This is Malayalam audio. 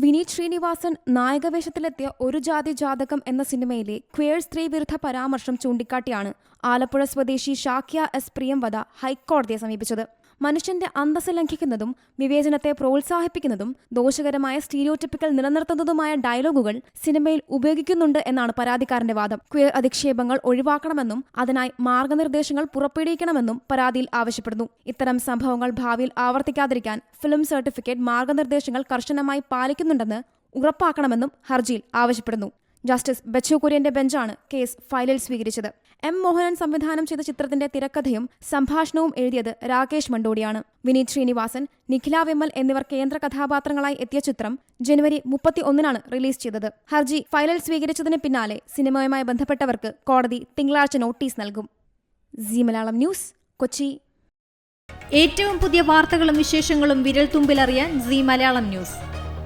വിനീത് ശ്രീനിവാസൻ നായകവേഷത്തിലെത്തിയ ഒരു ജാതി ജാതകം എന്ന സിനിമയിലെ ക്വേർ സ്ത്രീ വിരുദ്ധ പരാമർശം ചൂണ്ടിക്കാട്ടിയാണ് ആലപ്പുഴ സ്വദേശി ഷാഖ്യ എസ് പ്രിയംവദ ഹൈക്കോടതിയെ സമീപിച്ചത്. മനുഷ്യന്റെ അന്തസ് ലംഘിക്കുന്നതും വിവേചനത്തെ പ്രോത്സാഹിപ്പിക്കുന്നതും ദോഷകരമായ സ്റ്റീരിയോടിപ്പിക്കൽ നിലനിർത്തുന്നതുമായ ഡയലോഗുകൾ സിനിമയിൽ ഉപയോഗിക്കുന്നുണ്ട് എന്നാണ് പരാതിക്കാരന്റെ വാദം. ക്വിയർ അധിക്ഷേപങ്ങൾ ഒഴിവാക്കണമെന്നും അതിനായി മാർഗനിർദ്ദേശങ്ങൾ പുറപ്പെടുവിക്കണമെന്നും പരാതിയിൽ ആവശ്യപ്പെടുന്നു. ഇത്തരം സംഭവങ്ങൾ ഭാവിയിൽ ആവർത്തിക്കാതിരിക്കാൻ ഫിലിം സർട്ടിഫിക്കറ്റ് മാർഗനിർദ്ദേശങ്ങൾ കർശനമായി പാലിക്കുന്നുണ്ടെന്ന് ഉറപ്പാക്കണമെന്നും ഹർജിയിൽ ആവശ്യപ്പെടുന്നു. ജസ്റ്റിസ് ബച്ചു കുര്യന്റെ ബെഞ്ചാണ് കേസ് ഫയലിൽ സ്വീകരിച്ചത്. എം മോഹനൻ സംവിധാനം ചെയ്ത ചിത്രത്തിന്റെ തിരക്കഥയും സംഭാഷണവും എഴുതിയത് രാകേഷ് മണ്ടോടിയാണ്. വിനീത് ശ്രീനിവാസൻ നിഖില വിമൽ എന്നിവർ കേന്ദ്ര കഥാപാത്രങ്ങളായി എത്തിയ ചിത്രം ജനുവരി മുപ്പത്തി ഒന്നിനാണ് റിലീസ് ചെയ്തത്. ഹർജി ഫയലിൽ സ്വീകരിച്ചതിന് പിന്നാലെ സിനിമയുമായി ബന്ധപ്പെട്ടവർക്ക് കോടതി തിങ്കളാഴ്ച നോട്ടീസ് നൽകും. സി മലയാളം ന്യൂസ് കൊച്ചി. ഏറ്റവും പുതിയ വാർത്തകളും വിശേഷങ്ങളും വിരൽ തുമ്പിലറിയാൻ സി മലയാളം ന്യൂസ്.